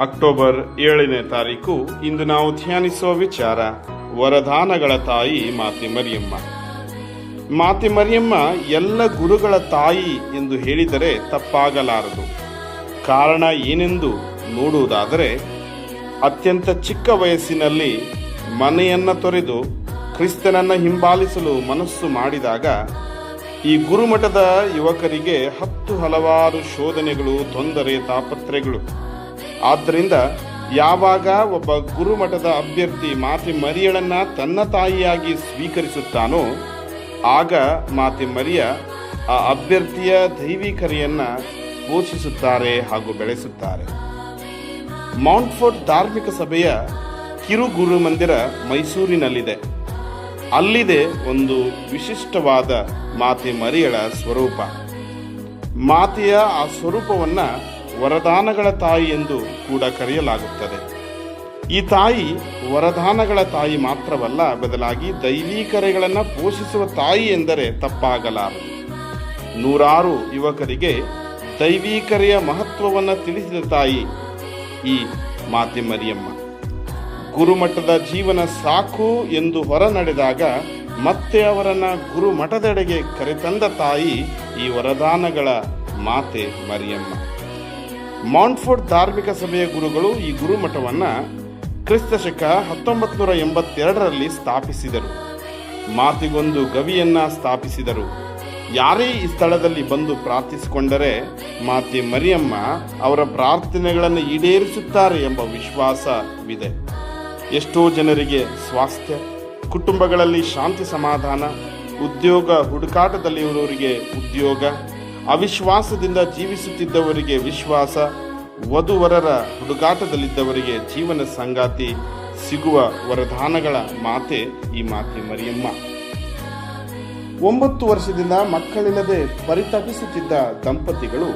October ಏಳನೇ ತಾರೀಕು, ಇಂದು ನಾವು ಧ್ಯಾನಿಸುವ ವಿಚಾರ, ವರದಾನಗಳ ತಾಯಿ ಮಾತೆ ಮರಿಯಮ್ಮ. ಮಾತೆ ಮರಿಯಮ್ಮ ಎಲ್ಲ ಗುರುಗಳ ತಾಯಿ ಎಂದು ಹೇಳಿದರೆ ತಪ್ಪಾಗಲಾರದು. ಕಾರಣ ಏನೆಂದು ನೋಡುವುದಾದರೆ, ಅತ್ಯಂತ ಚಿಕ್ಕ ವಯಸ್ಸಿನಲ್ಲಿ ಮನೆಯನ್ನ ತೊರೆದು ಕ್ರಿಸ್ತನನ್ನ ಹಿಂಬಾಲಿಸಲು ಮನಸ್ಸು ಮಾಡಿದಾಗ, ಈ ಗುರುಮಠದ ಯುವಕರಿಗೆ ಹತ್ತು ಹಲವಾರು ಶೋಧನೆಗಳು, ತೊಂದರೆ ತಾಪತ್ರೆಗಳು ಆದ್ದರಿಂದ ಯಾವಾಗ ಒಬ್ಬ ಗುರುಮಠದ ಅಭ್ಯರ್ಥಿ ಮಾತೆ ಮರಿಯಳನ್ನು ತನ್ನ ತಾಯಿಯಾಗಿ ಸ್ವೀಕರಿಸುತ್ತಾನೋ, ಆಗ ಮಾತೆ ಮರಿಯ ಆ ಅಭ್ಯರ್ಥಿಯ ದೈವೀಕರೆಯನ್ನು ಪೋಷಿಸುತ್ತಾರೆ ಹಾಗೂ ಬೆಳೆಸುತ್ತಾರೆ. ಮೌಂಟ್ಫೋರ್ಟ್ ಧಾರ್ಮಿಕ ಸಭೆಯ ಕಿರು ಗುರು ಮಂದಿರ ಮೈಸೂರಿನಲ್ಲಿದೆ. ಅಲ್ಲಿದೆ ಒಂದು ವಿಶಿಷ್ಟವಾದ ಮಾತೆ ಮರಿಯಳ ಸ್ವರೂಪ. ಮಾತೆಯ ಆ ಸ್ವರೂಪವನ್ನ ವರದಾನಗಳ ತಾಯಿ ಎಂದು ಕೂಡ ಕರೆಯಲಾಗುತ್ತದೆ. ಈ ತಾಯಿ ವರದಾನಗಳ ತಾಯಿ ಮಾತ್ರವಲ್ಲ, ಬದಲಾಗಿ ದೈವೀಕರೆಗಳನ್ನು ಪೋಷಿಸುವ ತಾಯಿ ಎಂದರೆ ತಪ್ಪಾಗಲಾರದು. ನೂರಾರು ಯುವಕರಿಗೆ ದೈವೀಕರೆಯ ಮಹತ್ವವನ್ನು ತಿಳಿಸಿದ ತಾಯಿ ಈ ಮಾತೆ ಮರಿಯಮ್ಮ ಗುರುಮಠದ ಜೀವನ ಸಾಕು ಎಂದು ಹೊರ ನಡೆದಾಗ ಮತ್ತೆ ಅವರನ್ನು ಗುರುಮಠದೆಡೆಗೆ ಕರೆತಂದ ತಾಯಿ ಈ ವರದಾನಗಳ ಮಾತೆ ಮರಿಯಮ್ಮ. ಮೌಂಟ್ಫೋರ್ಟ್ ಧಾರ್ಮಿಕ ಸಭೆಯ ಗುರುಗಳು ಈ ಗುರುಮಠವನ್ನು ಕ್ರಿಸ್ತಶಕ ಹತ್ತೊಂಬತ್ತು ನೂರ ಎಂಬತ್ತೆರಡರಲ್ಲಿ ಸ್ಥಾಪಿಸಿದರು. ಮಾತಿಗೊಂದು ಗವಿಯನ್ನು ಸ್ಥಾಪಿಸಿದರು. ಯಾರೇ ಈ ಸ್ಥಳದಲ್ಲಿ ಬಂದು ಪ್ರಾರ್ಥಿಸಿಕೊಂಡರೆ ಮಾತೆ ಮರಿಯಮ್ಮ ಅವರ ಪ್ರಾರ್ಥನೆಗಳನ್ನು ಈಡೇರಿಸುತ್ತಾರೆ ಎಂಬ ವಿಶ್ವಾಸವಿದೆ. ಎಷ್ಟೋ ಜನರಿಗೆ ಸ್ವಾಸ್ಥ್ಯ, ಕುಟುಂಬಗಳಲ್ಲಿ ಶಾಂತಿ ಸಮಾಧಾನ, ಉದ್ಯೋಗ ಹುಡುಕಾಟದಲ್ಲಿರುವವರಿಗೆ ಉದ್ಯೋಗ ಅವಿಶ್ವಾಸದಿಂದ ಜೀವಿಸುತ್ತಿದ್ದವರಿಗೆ ವಿಶ್ವಾಸ, ವಧುವರರ ಹುಡುಗಾಟದಲ್ಲಿದ್ದವರಿಗೆ ಜೀವನ ಸಂಗಾತಿ ಸಿಗುವ ವರದಾನಗಳ ಮಾತೆ ಈ ಮಾತೆ ಮರಿಯಮ್ಮ. ಒಂಬತ್ತು ವರ್ಷದಿಂದ ಮಕ್ಕಳಿಲ್ಲದೆ ಪರಿತಪಿಸುತ್ತಿದ್ದ ದಂಪತಿಗಳು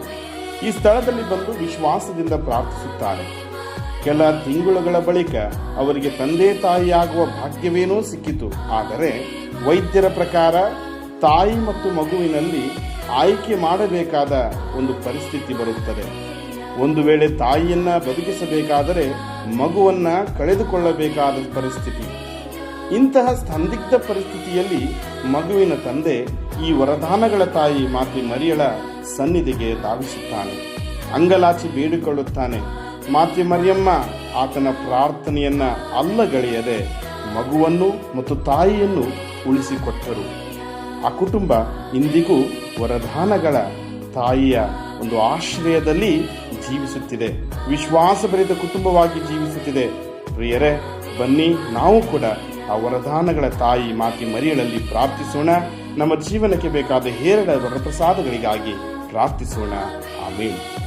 ಈ ಸ್ಥಳದಲ್ಲಿ ಬಂದು ವಿಶ್ವಾಸದಿಂದ ಪ್ರಾರ್ಥಿಸುತ್ತಾರೆ. ಕೆಲ ತಿಂಗಳುಗಳ ಬಳಿಕ ಅವರಿಗೆ ತಂದೆ ತಾಯಿಯಾಗುವ ಭಾಗ್ಯವೇನೋ ಸಿಕ್ಕಿತು. ಆದರೆ ವೈದ್ಯರ ಪ್ರಕಾರ ತಾಯಿ ಮತ್ತು ಮಗುವಿನಲ್ಲಿ ಆಯ್ಕೆ ಮಾಡಬೇಕಾದ ಒಂದು ಪರಿಸ್ಥಿತಿ ಬರುತ್ತದೆ. ಒಂದು ವೇಳೆ ತಾಯಿಯನ್ನ ಬದುಕಿಸಬೇಕಾದರೆ ಮಗುವನ್ನ ಕಳೆದುಕೊಳ್ಳಬೇಕಾದ ಪರಿಸ್ಥಿತಿ. ಇಂತಹ ಸಂದಿಗ್ಧ ಪರಿಸ್ಥಿತಿಯಲ್ಲಿ ಮಗುವಿನ ತಂದೆ ಈ ವರದಾನಗಳ ತಾಯಿ ಮಾತೆ ಮರಿಯಳ ಸನ್ನಿಧಿಗೆ ಧಾವಿಸುತ್ತಾನೆ. ಅಂಗಲಾಚಿ ಬೇಡಿಕೊಳ್ಳುತ್ತಾನೆ. ಮಾತೆ ಮರಿಯಮ್ಮ, ಆತನ ಪ್ರಾರ್ಥನೆಯನ್ನ ಅಲ್ಲಗಳೆಯದೆ ಮಗುವನ್ನು ಮತ್ತು ತಾಯಿಯನ್ನು ಉಳಿಸಿಕೊಟ್ಟರು. ಆ ಕುಟುಂಬ ಇಂದಿಗೂ ವರದಾನಗಳ ತಾಯಿಯ ಒಂದು ಆಶ್ರಯದಲ್ಲಿ ಜೀವಿಸುತ್ತಿದೆ. ವಿಶ್ವಾಸಭರಿತ ಕುಟುಂಬವಾಗಿ ಜೀವಿಸುತ್ತಿದೆ. ಪ್ರಿಯರೇ, ಬನ್ನಿ ನಾವು ಕೂಡ ಆ ವರದಾನಗಳ ತಾಯಿ ಮಾತಿ ಮರಿಯಳಲ್ಲಿ ಪ್ರಾರ್ಥಿಸೋಣ. ನಮ್ಮ ಜೀವನಕ್ಕೆ ಬೇಕಾದ ಹೇರಳ ವರಪ್ರಸಾದಗಳಿಗಾಗಿ ಪ್ರಾರ್ಥಿಸೋಣ. ಆಮೇಲೆ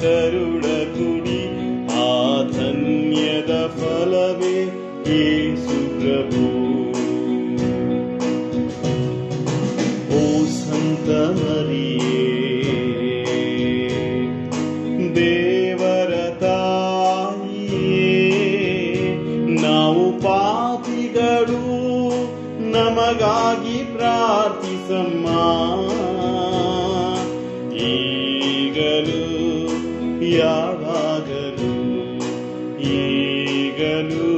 ಕರುಳ ಕುಡಿ ಆ ಧನ್ಯದ ಫಲವೇ ಯೇಸು ಪ್ರಭು. ಓ ಸಂತ ಮರಿಯೇ, ದೇವರ ನಾವು ಪಾಪಿಗಳು ನಮಗಾಗಿ ಪ್ರಾರ್ಥಿಸಮ್ಮ. ಯಾವಾಗಲೂ ಈಗಲೂ